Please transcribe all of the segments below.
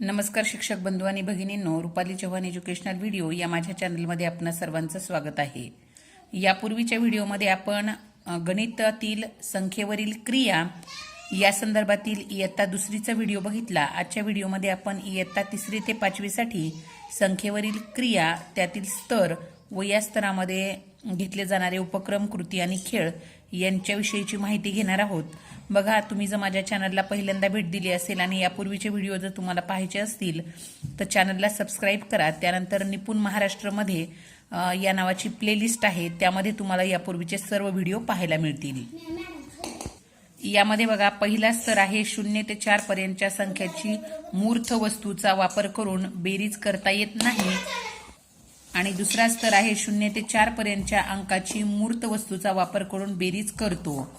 नमस्कार शिक्षक बंधू आणि भगिनींनो रुपाली चव्हाण एज्युकेशनल व्हिडिओ या माझ्या चॅनलमध्ये आपणा सर्वांचं स्वागत आहे. यापूर्वीच्या व्हिडिओमध्ये आपण गणितातील संख्येवरील क्रिया या संदर्भातील इयत्ता दुसरीचा व्हिडिओ बघितला. आजच्या व्हिडिओमध्ये आपण इयत्ता तिसरी ते पाचवीसाठी संख्येवरील क्रिया त्यातील स्तर व या स्तरामध्ये घेतले जाणारे उपक्रम कृती आणि खेळ यांच्याविषयीची माहिती घेणार आहोत. बघा तुम्ही जर माझ्या चॅनलला पहिल्यांदा भेट दिली असेल आणि यापूर्वीचे व्हिडिओ जर तुम्हाला पाहायचे असतील तर चॅनलला सबस्क्राईब करा. त्यानंतर निपुण महाराष्ट्रमध्ये या नावाची प्लेलिस्ट आहे. त्यामध्ये तुम्हाला यापूर्वीचे सर्व व्हिडिओ पाहायला मिळतील. यामध्ये बघा पहिला स्तर आहे शून्य ते चार पर्यंतच्या संख्येची मूर्त वस्तूचा वापर करून बेरीज करता येत नाही. आणि दुसरा स्तर आहे शून्य ते चार पर्यंतच्या अंकाची मूर्त वस्तूचा वापर करून बेरीज करतो.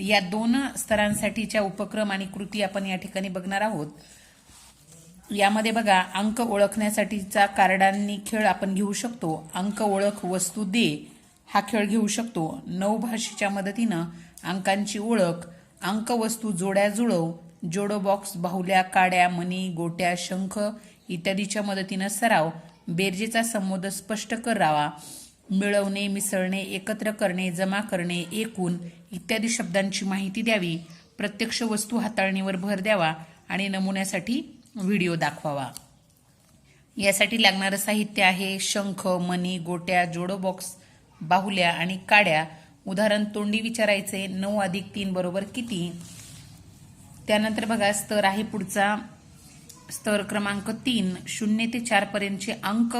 या दोन स्तरांसाठीच्या उपक्रम आणि कृती आपण या ठिकाणी बघणार आहोत. यामध्ये बघा अंक ओळखण्यासाठीचा कार्डांनी खेळ आपण घेऊ शकतो. अंक ओळख वस्तू दे हा खेळ घेऊ शकतो. नऊ भाषेच्या मदतीनं अंकांची ओळख अंक वस्तू जोड्या जुळव जोडो बॉक्स बाहुल्या काड्या मणी गोट्या शंख इत्यादीच्या मदतीनं सराव बेरजेचा संबोध स्पष्ट करावा. मिळवणे मिसळणे एकत्र करणे जमा करणे एकूण इत्यादी शब्दांची माहिती द्यावी. प्रत्यक्ष वस्तू हाताळणीवर भर द्यावा आणि नमुन्यासाठी व्हिडिओ दाखवावा. यासाठी लागणारं साहित्य आहे शंख मणी गोट्या जोडो बॉक्स बाहुल्या आणि काड्या. उदाहरण तोंडी विचारायचे नऊ अधिक तीन बरोबर किती? त्यानंतर बघा स्तर आहे पुढचा. स्तर क्रमांक तीन शून्य ते चार पर्यंतचे अंक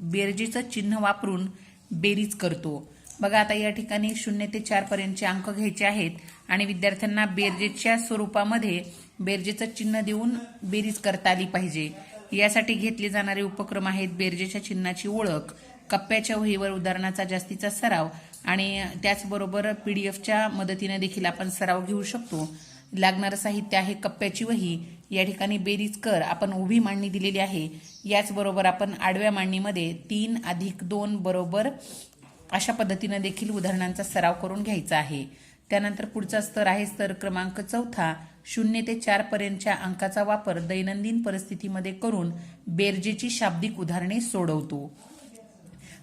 बेरजेचं चिन्ह वापरून बेरीज करतो. बघा आता या ठिकाणी शून्य ते चार पर्यंतचे अंक घ्यायचे आहेत आणि विद्यार्थ्यांना बेरजेच्या स्वरूपामध्ये बेरजेचं चिन्ह देऊन बेरीज करता आली पाहिजे. यासाठी घेतले जाणारे उपक्रम आहेत बेरजेच्या चिन्हाची ओळख कप्प्याच्या वहीवर उदाहरणाचा जास्तीचा सराव आणि त्याचबरोबर पी डी एफच्या मदतीने देखील आपण सराव घेऊ शकतो. लागणारं साहित्य आहे कप्प्याची वही. या ठिकाणी बेरीज कर आपण उभी मांडणी दिलेली आहे. याचबरोबर आपण आडव्या मांडणीमध्ये तीन अधिक दोन बरोबर अशा पद्धतीनं देखील उदाहरणांचा सराव करून घ्यायचा आहे. त्यानंतर पुढचा स्तर आहे स्तर क्रमांक चौथा. शून्य ते चारपर्यंतच्या अंकाचा वापर दैनंदिन परिस्थितीमध्ये करून बेरजेची शाब्दिक उदाहरणे सोडवतो.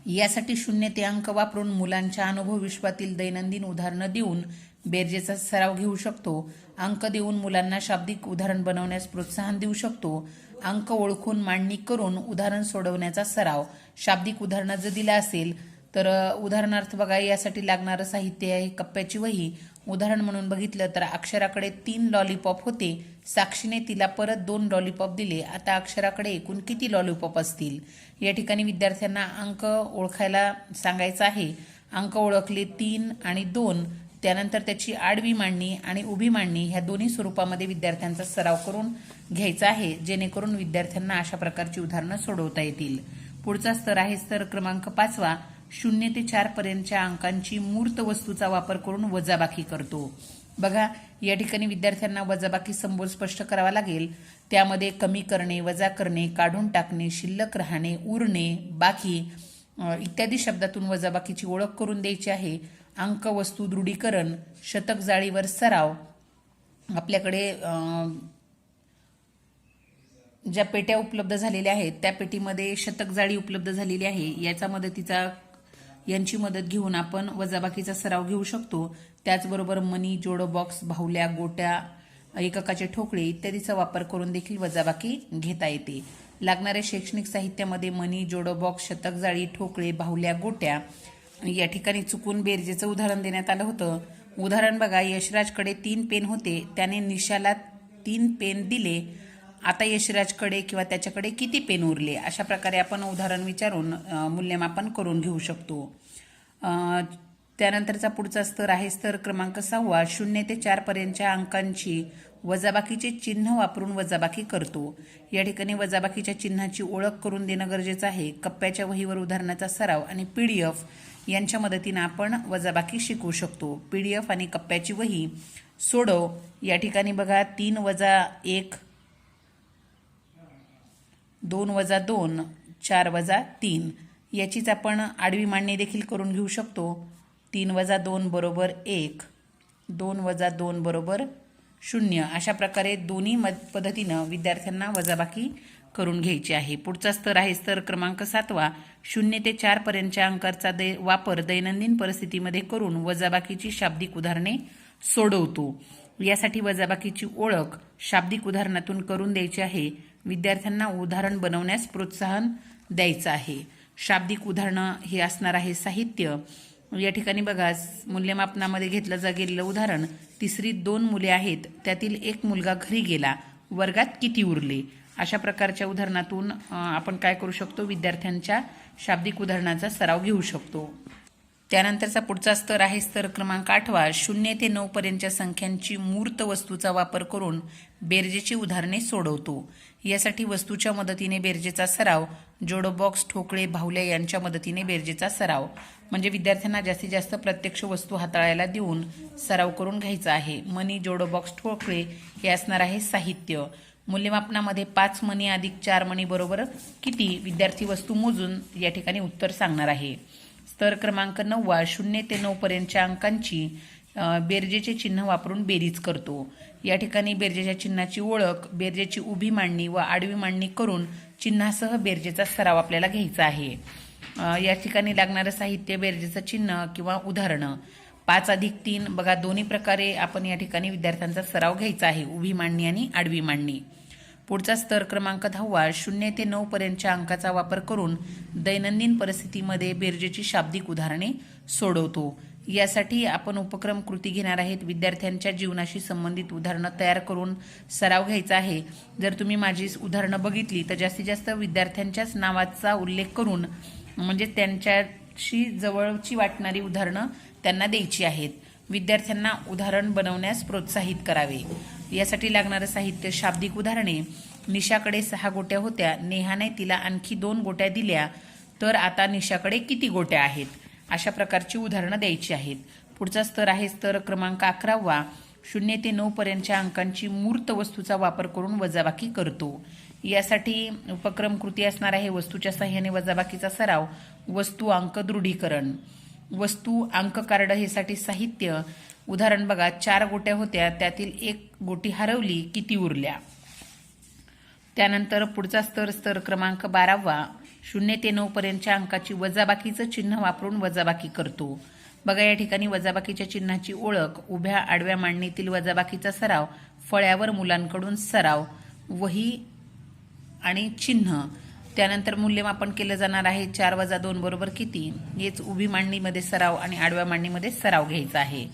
यासाठी शून्य ते अंक वापरून मुलांच्या अनुभव विश्वातील दैनंदिन उदाहरणं देऊन बेरजेचा सराव घेऊ शकतो. अंक देऊन मुलांना शाब्दिक उदाहरण बनवण्यास प्रोत्साहन देऊ शकतो. अंक ओळखून मांडणी करून उदाहरण सोडवण्याचा सराव. शाब्दिक उदाहरणं जर दिलं असेल तर उदाहरणार्थ बघा यासाठी लागणारं साहित्य आहे कप्प्याची वही. उदाहरण म्हणून बघितलं तर अक्षराकडे तीन लॉलीपॉप होते. साक्षीने तिला परत दोन लॉलीपॉप दिले. आता अक्षराकडे एकूण किती लॉलीपॉप असतील? या ठिकाणी विद्यार्थ्यांना अंक ओळखायला सांगायचं आहे. अंक ओळखले तीन आणि दोन. त्यानंतर त्याची आडवी मांडणी आणि उभी मांडणी ह्या दोन्ही स्वरूपामध्ये विद्यार्थ्यांचा सराव करून घ्यायचा आहे जेणेकरून विद्यार्थ्यांना अशा प्रकारची उदाहरणं सोडवता येतील. पुढचा स्तर आहे स्तर क्रमांक पाचवा. शून्य ते चार पर्यंतच्या अंकांची मूर्त वस्तूचा वापर करून वजाबाकी करतो. बघा या ठिकाणी विद्यार्थ्यांना वजाबाकी संबोध स्पष्ट करावा लागेल. त्यामध्ये कमी करणे वजा करणे काढून टाकणे शिल्लक राहणे उरणे बाकी इत्यादी शब्दातून वजाबाकीची ओळख करून द्यायची आहे. अंक वस्तू दृढीकरण शतक जाळीवर सराव आपल्याकडे ज्या पेट्या उपलब्ध झालेल्या आहेत त्या पेटीमध्ये शतक जाळी उपलब्ध झालेली आहे. याचा मदतीचा यांची मदत घेऊन आपण वजाबाकीचा सराव घेऊ शकतो. त्याचबरोबर मनी जोडो बॉक्स बाहुल्या गोट्या एककाचे ठोकळे इत्यादीचा वापर करून देखील वजाबाकी घेता येते. लागणाऱ्या शैक्षणिक साहित्यामध्ये मनी जोडो बॉक्स शतक जाळी ठोकळे बाहुल्या गोट्या या ठिकाणी चुकून बेरजेचं उदाहरण देण्यात आलं होतं. उदाहरण बघा यशराजकडे तीन पेन होते. त्याने निशाला तीन पेन दिले. आता यशराजकडे किंवा त्याच्याकडे किती पेन उरले? अशा प्रकारे आपण उदाहरण विचारून मूल्यमापन करून घेऊ शकतो. त्यानंतरचा पुढचा स्तर आहे स्तर क्रमांक सहावा. शून्य ते चारपर्यंतच्या अंकांची वजाबाकीचे चिन्ह वापरून वजाबाकी करतो. या ठिकाणी वजाबाकीच्या चिन्हाची ओळख करून देणं गरजेचं आहे. कप्प्याच्या वहीवर उदाहरणाचा सराव आणि पी डी एफ यांच्या मदतीनं आपण वजाबाकी शिकवू शकतो. पी डी एफ आणि कप्प्याची वही सोडव या ठिकाणी बघा तीन वजा एक दोन वजा दोन चार वजा तीन. याचीच आपण आडवी मांडणी देखील करून घेऊ शकतो. तीन वजा दोन बरोबर एक दोन वजा दोन बरोबर शून्य अशा प्रकारे दोन्ही मद पद्धतीनं विद्यार्थ्यांना वजाबाकी करून घ्यायची आहे. पुढचा स्तर आहे स्तर क्रमांक सातवा. शून्य ते चारपर्यंतच्या अंकाचा दै वापर दैनंदिन परिस्थितीमध्ये करून वजाबाकीची शाब्दिक उदाहरणे सोडवतो. यासाठी वजाबाकीची ओळख शाब्दिक उदाहरणातून करून द्यायची आहे. विद्यार्थ्यांना उदाहरण बनवण्यास प्रोत्साहन द्यायचं आहे. शाब्दिक उदाहरणं हे असणार आहे साहित्य. या ठिकाणी बघा मूल्यमापनामध्ये घेतलं जा गेलेलं उदाहरण तिसरी दोन मुले आहेत त्यातील एक मुलगा घरी गेला वर्गात किती उरले? अशा प्रकारच्या उदाहरणातून आपण काय करू शकतो? विद्यार्थ्यांच्या शाब्दिक उदाहरणाचा सराव घेऊ शकतो. त्यानंतरचा पुढचा स्तर आहे स्तर क्रमांक आठवा. शून्य ते नऊ पर्यंतच्या संख्यांची मूर्त वस्तूचा वापर करून बेरजेची उदाहरणे सोडवतो. यासाठी वस्तूच्या मदतीने बेरजेचा सराव जोडोबॉक्स ठोकळे भावल्या यांच्या मदतीने बेरजेचा सराव. म्हणजे विद्यार्थ्यांना जास्तीत जास्त प्रत्यक्ष वस्तू हाताळायला देऊन सराव करून घ्यायचा आहे. मनी जोडो बॉक्स ठोकळे हे असणार आहे साहित्य. मूल्यमापनामध्ये पाच मनी अधिक चार मनी बरोबर किती? विद्यार्थी वस्तू मोजून या ठिकाणी उत्तर सांगणार आहे. स्तर क्रमांक नववा शून्य ते नऊ पर्यंतच्या अंकांची बेरजेचे चिन्ह वापरून बेरीज करतो. या ठिकाणी बेरजेच्या चिन्हाची ओळख बेरजेची उभी मांडणी व आडवी मांडणी करून चिन्हासह बेरजेचा सराव आपल्याला घ्यायचा आहे. या ठिकाणी लागणारं साहित्य बेरजेचं चिन्ह किंवा उदाहरणं. पाच अधिक तीन बघा दोन्ही प्रकारे आपण या ठिकाणी विद्यार्थ्यांचा सराव घ्यायचा आहे. उभी मांडणी आणि आडवी मांडणी. पुढचा स्तर क्रमांक दहावा शून्य ते नऊ पर्यंतच्या अंकाचा वापर करून दैनंदिन परिस्थितीमध्ये बेरजेची शाब्दिक उदाहरणे सोडवतो. यासाठी आपण उपक्रम कृती घेणार आहेत. विद्यार्थ्यांच्या जीवनाशी संबंधित उदाहरणं तयार करून सराव घ्यायचा आहे. जर तुम्ही माझी उदाहरणं बघितली तर जास्तीत जास्त विद्यार्थ्यांच्याच नावाचा उल्लेख करून म्हणजे त्यांच्याशी जवळची वाटणारी उदाहरणं त्यांना द्यायची आहेत. विद्यार्थ्यांना उदाहरण बनवण्यास प्रोत्साहित करावे. यासाठी लागणारं साहित्य शाब्दिक उदाहरणे. निशाकडे सहा गोट्या होत्या. नेहाने तिला आणखी दोन गोट्या दिल्या. तर आता निशाकडे किती गोट्या आहेत? अशा प्रकारची उदाहरणं द्यायची आहेत. पुढचा स्तर आहे स्तर क्रमांक अकरावा. शून्य ते नऊ पर्यंतच्या अंकांची मूर्त वस्तूचा वापर करून वजाबाकी करतो. यासाठी उपक्रम कृती असणार आहे. वस्तूच्या सहाय्याने वजाबाकीचा सराव वस्तू अंक दृढीकरण वस्तू अंक कार्ड हे साठी साहित्य. उदाहरण बघा चार गोट्या होत्या त्यातील एक गोटी हरवली किती उरल्या? त्यानंतर पुढचा स्तर स्तर क्रमांक बारावा. शून्य ते नऊ पर्यंतच्या अंकाची वजाबाकीचं चिन्ह वापरून वजाबाकी करतो. बघा या ठिकाणी वजाबाकीच्या चिन्हाची ओळख उभ्या आडव्या मांडणीतील वजाबाकीचा सराव फळ्यावर मुलांकडून सराव वही आणि चिन्ह. त्यानंतर मूल्यमापन केलं जाणार आहे चार वजा दोन बरोबर किती? हेच उभी मांडणीमध्ये सराव आणि आडव्या मांडणीमध्ये सराव घ्यायचा आहे.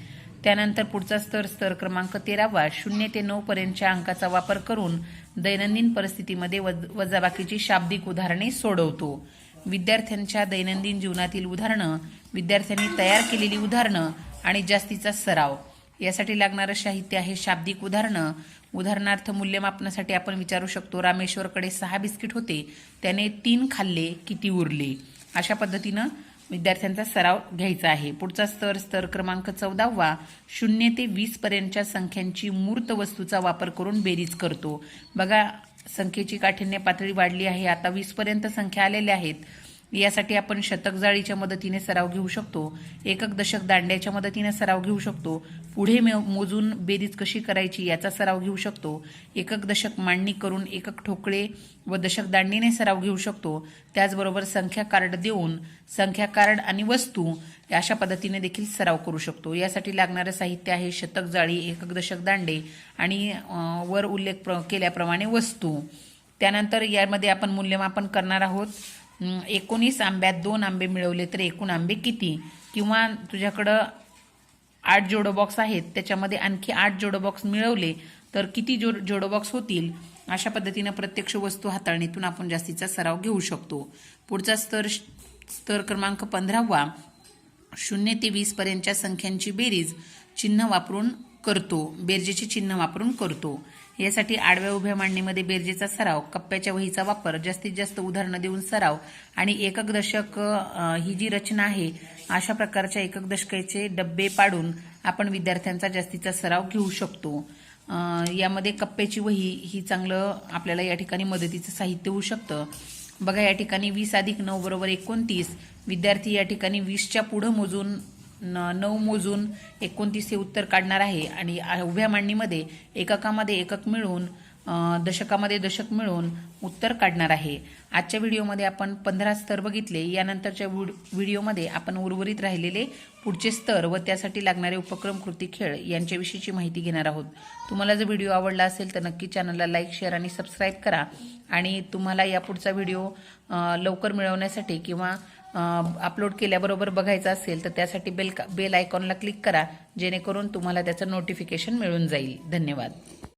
त्यानंतर पुढचा स्तर स्तर क्रमांक तेरावा शून्य ते नऊ पर्यंतच्या अंकाचा वापर करून दैनंदिन परिस्थितीमध्ये वज वजाबाकीची शाब्दिक उदाहरणे सोडवतो. विद्यार्थ्यांच्या दैनंदिन जीवनातील उदाहरणं विद्यार्थ्यांनी तयार केलेली उदाहरणं आणि जास्तीचा सराव. यासाठी लागणारं साहित्य आहे शाब्दिक उदाहरणं. उदाहरणार्थ मूल्यमापनासाठी आपण विचारू शकतो रामेश्वरकडे सहा बिस्किट होते त्याने तीन खाल्ले किती उरले? अशा पद्धतीनं विद्यार्थ्यांचा सराव घ्यायचा आहे. पुढचा स्तर स्तर क्रमांक चौदावा शून्य ते वीस पर्यंतच्या संख्यांची मूर्त वस्तूचा वापर करून बेरीज करतो. बघा संख्येची काठिण्य पातळी वाढली आहे आता वीसपर्यंत संख्या आलेल्या आहेत. यासाठी आपण शतक जाळीच्या मदतीने सराव घेऊ शकतो एकक दशक दांड्याच्या मदतीने सराव घेऊ शकतो पुढे मोजून बेरीज कशी करायची याचा सराव घेऊ शकतो एकक दशक मांडणी करून एकक ठोकळे व दशक दांडीने सराव घेऊ शकतो त्याचबरोबर संख्या कार्ड देऊन संख्या कार्ड आणि वस्तू अशा पद्धतीने देखील सराव करू शकतो. यासाठी लागणारं साहित्य आहे शतक जाळी एकक दशक दांडे आणि वर उल्लेख प्र- केल्याप्रमाणे वस्तू. त्यानंतर यामध्ये आपण मूल्यमापन करणार आहोत. एकोणीस आंब्यात दोन आंबे मिळवले तर एकूण आंबे किती? किंवा तुझ्याकडं आठ जोडो बॉक्स आहेत त्याच्यामध्ये आणखी आठ जोडो बॉक्स मिळवले तर किती जो जोडो बॉक्स होतील? अशा पद्धतीनं प्रत्यक्ष वस्तू हाताळणीतून आपण जास्तीचा सराव घेऊ शकतो. पुढचा स्तर स्तर क्रमांक पंधरावा. शून्य ते वीस पर्यंतच्या संख्यांची बेरीज चिन्ह वापरून करतो. बेरजेचे चिन्ह वापरून करतो. यासाठी आडव्या उभ्या मांडणीमध्ये बेरजेचा सराव कप्प्याच्या वहीचा वापर जास्तीत जास्त उदाहरणं देऊन सराव आणि एकक दशक ही जी रचना आहे अशा प्रकारच्या एकक दशकाचे डब्बे पाडून आपण विद्यार्थ्यांचा जास्तीचा सराव घेऊ शकतो. यामध्ये कप्प्याची वही ही चांगलं आपल्याला या ठिकाणी मदतीचं साहित्य होऊ शकतं. बघा या ठिकाणी वीस अधिक नऊ बरोबर एकोणतीस. विद्यार्थी या ठिकाणी वीसच्या पुढं मोजून न नऊ मोजून एकोणतीस हे उत्तर काढणार आहे. आणि उभ्या मांडणीमध्ये एककामध्ये एकक मिळून दशकामध्ये दशक मिळून उत्तर काढणार आहे. आजच्या व्हिडिओमध्ये आपण पंधरा स्तर बघितले. यानंतरच्या व्हिड- व्हिडिओमध्ये आपण उर्वरित राहिलेले पुढचे स्तर व त्यासाठी लागणारे उपक्रम कृती खेळ यांच्याविषयीची माहिती घेणार आहोत. तुम्हाला जर व्हिडिओ आवडला असेल तर नक्की चॅनलला लाईक शेअर आणि सबस्क्राईब करा. आणि तुम्हाला या पुढचा व्हिडिओ लवकर मिळवण्यासाठी किंवा अपलोड केल्याबरोबर बघायचं असेल तर त्यासाठी बेल बेल आयकॉनला क्लिक करा जेणेकरून तुम्हाला त्याचं नोटिफिकेशन मिळून जाईल. धन्यवाद.